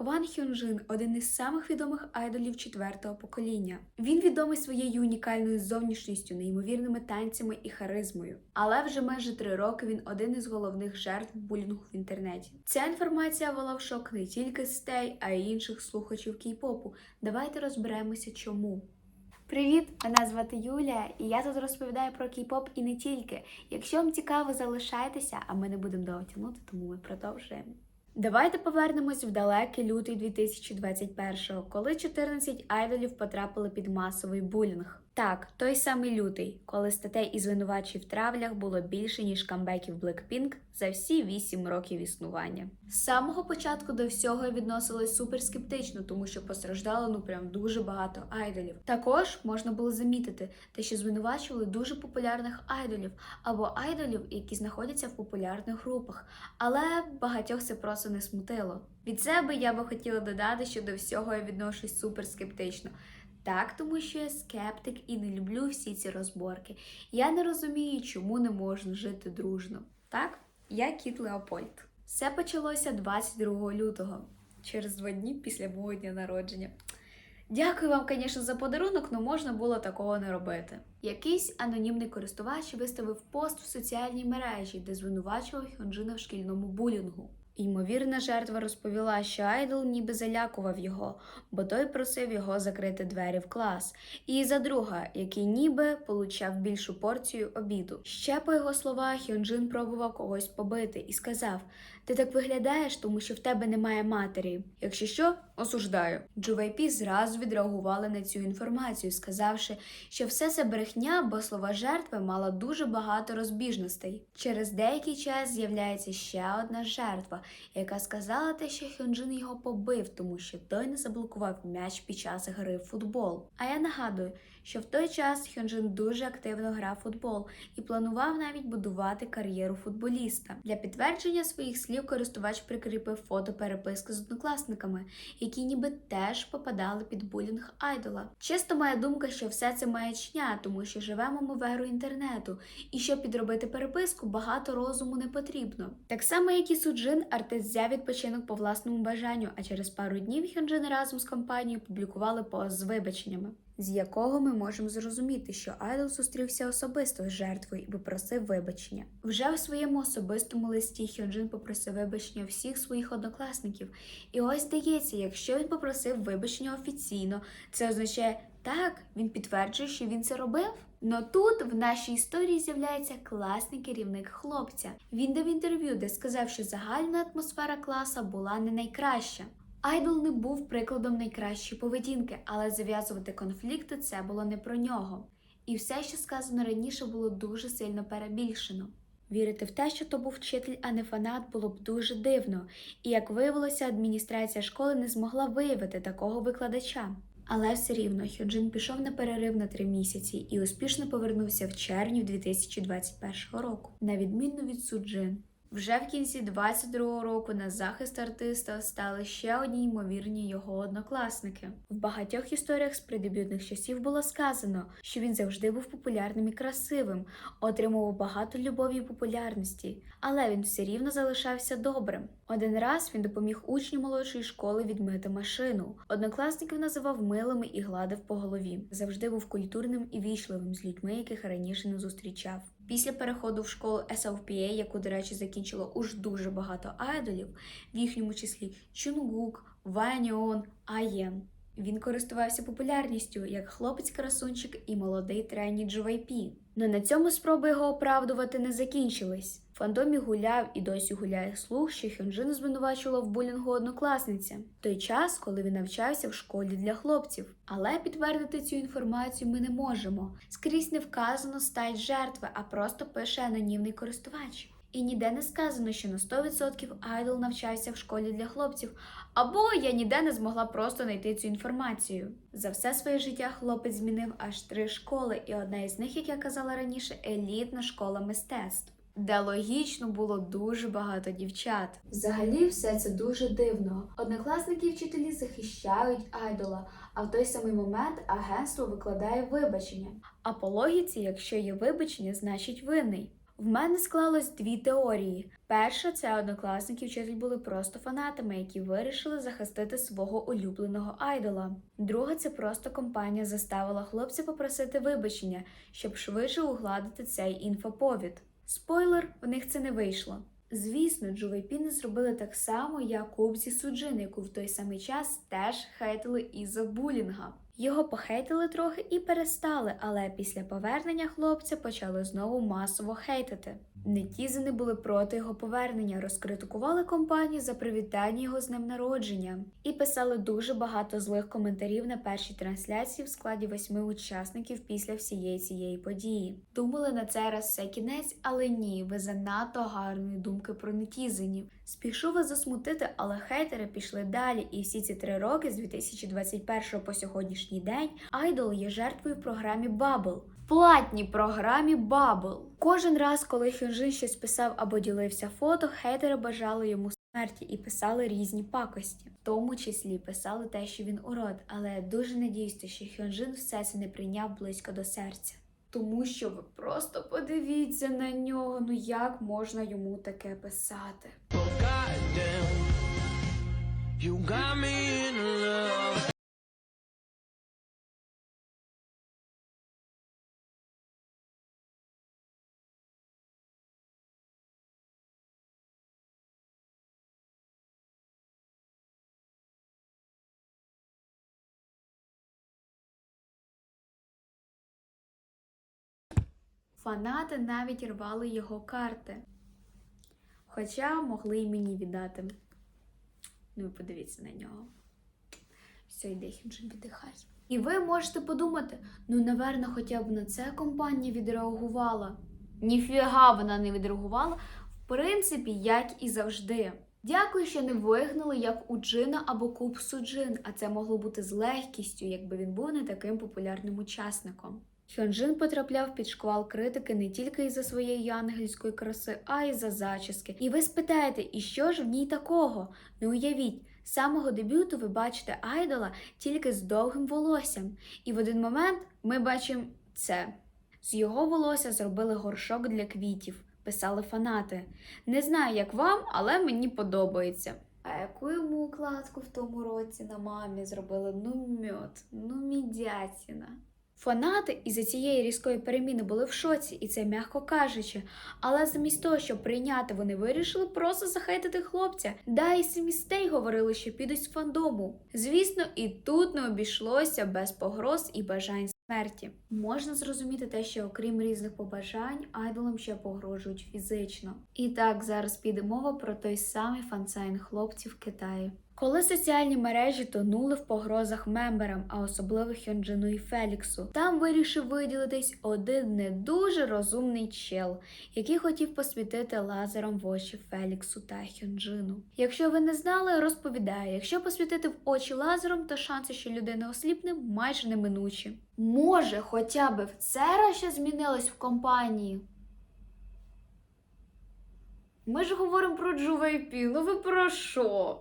Хван Хюнжин один із самих відомих айдолів четвертого покоління. Він відомий своєю унікальною зовнішністю, неймовірними танцями і харизмою. Але вже майже три роки він один із головних жертв булінгу в інтернеті. Ця інформація вела в шок не тільки стей, а й інших слухачів кей-попу. Давайте розберемося, чому. Привіт! Мене звати Юлія, і я тут розповідаю про кей-поп і не тільки. Якщо вам цікаво, залишайтеся, а ми не будемо довго тягнути, тому ми продовжуємо. Давайте повернемось в далекий лютий 2021-го, коли 14 айдолів потрапили під масовий булінг. Так, той самий лютий, коли статей і звинувачень в травлях було більше, ніж камбеків Blackpink за всі 8 років існування. З самого початку до всього відносились суперскептично, тому що постраждало ну прям дуже багато айдолів. Також можна було замітити те, що звинувачували дуже популярних айдолів або айдолів, які знаходяться в популярних групах, але багатьох це просто не смутило. Від себе я би хотіла додати, що до всього я відношусь суперскептично. Так, тому що я скептик і не люблю всі ці розборки. Я не розумію, чому не можна жити дружно. Так, я кіт Леопольд. Все почалося 22 лютого, через два дні після мого дня народження. Дякую вам, звісно, за подарунок, але можна було такого не робити. Якийсь анонімний користувач виставив пост в соціальній мережі, де звинувачував Хьонджина в шкільному булінгу. Ймовірна жертва розповіла, що айдол ніби залякував його, бо той просив його закрити двері в клас, і за друга, який ніби получав більшу порцію обіду. Ще по його словах, Хьонджин пробував когось побити і сказав: Ти так виглядаєш, тому що в тебе немає матері. Якщо що, осуждаю. Джувайпі зразу відреагували на цю інформацію, сказавши, що все це брехня, бо слова жертви мала дуже багато розбіжностей. Через деякий час з'являється ще одна жертва, яка сказала те, що Хьонджин його побив, тому що той не заблокував м'яч під час гри в футбол. А я нагадую, що в той час Хьонджин дуже активно грав футбол і планував навіть будувати кар'єру футболіста. Для підтвердження своїх слів користувач прикріпив фото переписки з однокласниками, які ніби теж попадали під булінг айдола. Чисто моя думка, що все це маячня, тому що живемо ми в еру інтернету, і щоб підробити переписку, багато розуму не потрібно. Так само, як і Суджин, артист взяв відпочинок по власному бажанню, а через пару днів Хьонджин разом з компанією публікували пост з вибаченнями. З якого ми можемо зрозуміти, що Айдол зустрівся особисто з жертвою і попросив вибачення. Вже в своєму особистому листі Хьонджин попросив вибачення всіх своїх однокласників. І ось здається, якщо він попросив вибачення офіційно, це означає так, він підтверджує, що він це робив. Но тут в нашій історії з'являється класний керівник хлопця. Він дав інтерв'ю, де сказав, що загальна атмосфера класа була не найкраща. Айдол не був прикладом найкращої поведінки, але зав'язувати конфлікти це було не про нього. І все, що сказано раніше, було дуже сильно перебільшено. Вірити в те, що то був вчитель, а не фанат, було б дуже дивно, і як виявилося, адміністрація школи не змогла виявити такого викладача. Але все рівно Хьоджин пішов на перерив на три місяці і успішно повернувся в червні 2021 року, на відміну від Суджин. Вже в кінці 22-го року на захист артиста стали ще одні ймовірні його однокласники. В багатьох історіях з предебютних часів було сказано, що він завжди був популярним і красивим, отримував багато любові і популярності, але він все рівно залишався добрим. Один раз він допоміг учню молодшої школи відмити машину. Однокласників називав милими і гладив по голові. Завжди був культурним і вічливим з людьми, яких раніше не зустрічав. Після переходу в школу SLPA, яку, до речі, закінчило уж дуже багато айдолів, в їхньому числі Чунгук, Ваніон, Аєн. Він користувався популярністю як хлопець-красунчик і молодий трені Джувайпі. Но на цьому спроби його оправдувати не закінчились. В фандомі гуляв і досі гуляє слух, що Хьонджин звинувачувала в булінгу однокласниця. Той час, коли він навчався в школі для хлопців. Але підтвердити цю інформацію ми не можемо. Скрізь не вказано стать жертви, а просто пише анонімний користувач. І ніде не сказано, що на 100% айдол навчався в школі для хлопців, або я ніде не змогла просто знайти цю інформацію. За все своє життя хлопець змінив аж три школи, і одна із них, як я казала раніше, елітна школа мистецтв. Де логічно було дуже багато дівчат. Взагалі, все це дуже дивно. Однокласники і вчителі захищають айдола, а в той самий момент агентство викладає вибачення. А по логіці, якщо є вибачення, значить винний. В мене склалось дві теорії. Перша це однокласники вчитель були просто фанатами, які вирішили захистити свого улюбленого айдола. Друга це просто компанія заставила хлопця попросити вибачення, щоб швидше угладити цей інфоповід. Спойлер, в них це не вийшло. Звісно, Джувейпіни зробили так само, як Кубзі Суджин, яку в той самий час теж хейтили із-за булінга. Його похейтили трохи і перестали, але після повернення хлопця почали знову масово хейтити. Нетізини були проти його повернення, розкритикували компанію за привітання його з днем народження і писали дуже багато злих коментарів на першій трансляції в складі восьми учасників після всієї цієї події. Думали на цей раз все кінець, але ні, ви занадто гарної думки про нетізинів. Спішу вас засмутити, але хейтери пішли далі, і всі ці три роки з 2021 по сьогоднішній день Айдол є жертвою в програмі Bubble. Платній програмі Bubble. Кожен раз, коли Хьонжин щось писав або ділився фото, хейтери бажали йому смерті і писали різні пакості. В тому числі писали те, що він урод, але я дуже надіюся, що Хьонжин все це не прийняв близько до серця. Тому що ви просто подивіться на нього, ну як можна йому таке писати? Goddamn, you got me in love. Фанати навіть рвали його карти. Хоча могли й мені віддати. Ну, ви подивіться на нього. Все, йде Хінджин, віддихай. І ви можете подумати: ну, наверно, хоча б на це компанія відреагувала. Ніфіга вона не відреагувала. В принципі, як і завжди. Дякую, що не вигнали як у Джина або Куб Суджин, а це могло бути з легкістю, якби він був не таким популярним учасником. Хьонджин потрапляв під шквал критики не тільки із-за своєї ангельської краси, а й за зачіски. І ви спитаєте, і що ж в ній такого? Ну уявіть, з самого дебюту ви бачите айдола тільки з довгим волоссям, і в один момент ми бачимо це. З його волосся зробили горшок для квітів, писали фанати. Не знаю, як вам, але мені подобається. А яку йому укладку в тому році на мамі зробили? Ну мьот, ну мідятіна. Фанати із-за цієї різкої переміни були в шоці, і це м'яко кажучи. Але замість того, щоб прийняти, вони вирішили просто захейтити хлопця. Да, і самістей говорили, що підуть з фандому. Звісно, і тут не обійшлося без погроз і бажань смерті. Можна зрозуміти те, що окрім різних побажань, айдолам ще погрожують фізично. І так зараз піде мова про той самий фансайн хлопців Китаї. Коли соціальні мережі тонули в погрозах мемберам, а особливо Хьонджину і Феліксу, там вирішив виділитись один не дуже розумний чел, який хотів посвітити лазером в очі Феліксу та Хьонджину. Якщо ви не знали, розповідаю: якщо посвітити в очі лазером, то шанси, що людина осліпне, майже неминучі. Може, хоча б в це раз що змінилось в компанії. Ми ж говоримо про Джувейпі, ну ви про що?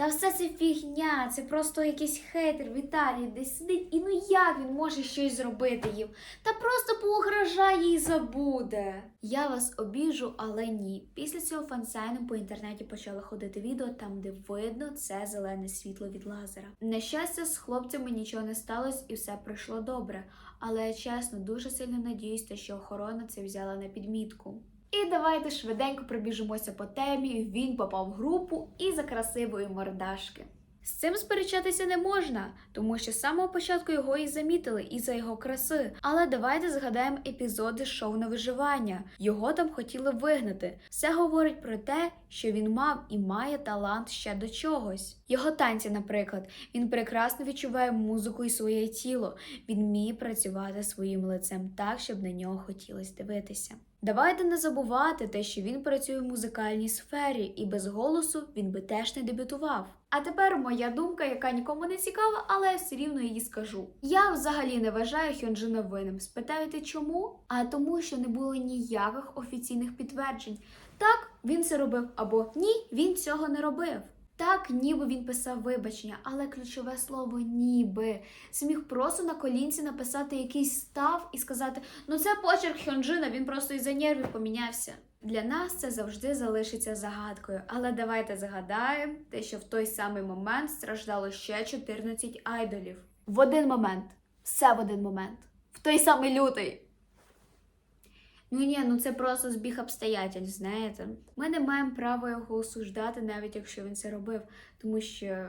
Та все це фігня, це просто якийсь хейтер в Італії десь сидить, і ну як він може щось зробити їм? Та просто поугрожає і забуде. Я вас обіжу, але ні. Після цього фансайну по інтернеті почали ходити відео там, де видно це зелене світло від лазера. На щастя, з хлопцями нічого не сталося і все пройшло добре. Але я чесно дуже сильно надіюся, що охорона це взяла на підмітку. І давайте швиденько пробіжимося по темі. Він попав в групу і за красивої мордашки. З цим сперечатися не можна, тому що з самого початку його і замітили і за його краси. Але давайте згадаємо епізоди шоу на виживання. Його там хотіли вигнати. Все говорить про те, що він мав і має талант ще до чогось. Його танці, наприклад, він прекрасно відчуває музику і своє тіло. Він вміє працювати своїм лицем так, щоб на нього хотілося дивитися. Давайте не забувати те, що він працює в музикальній сфері, і без голосу він би теж не дебютував. А тепер моя думка, яка нікому не цікава, але я все рівно її скажу. Я взагалі не вважаю Хьонджина винним. Спитаєте чому? А тому, що не було ніяких офіційних підтверджень. Так, він це робив, або ні, він цього не робив. Так, ніби він писав вибачення, але ключове слово ніби. Зміг просто на колінці написати якийсь став і сказати: ну це почерк Хьонджина, він просто із-за нервів помінявся. Для нас це завжди залишиться загадкою, але давайте загадаємо те, що в той самий момент страждало ще 14 айдолів. В один момент, все в один момент, в той самий лютий. Ну ні, ну це просто збіг обстоятельств, знаєте. Ми не маємо права його осуждати, навіть якщо він це робив, тому що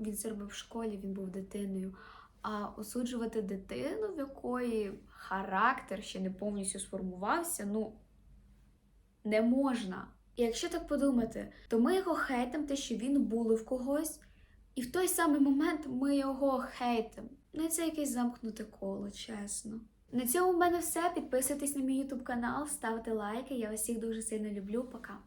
він це робив в школі, він був дитиною. А осуджувати дитину, в якої характер ще не повністю сформувався, ну не можна. І якщо так подумати, то ми його хейтимо, те, що він булив когось, і в той самий момент ми його хейтимо. Ну, це якесь замкнуте коло, чесно. На цьому в мене все. Підписуйтесь на мій YouTube канал, ставте лайки. Я вас всіх дуже сильно люблю. Пока.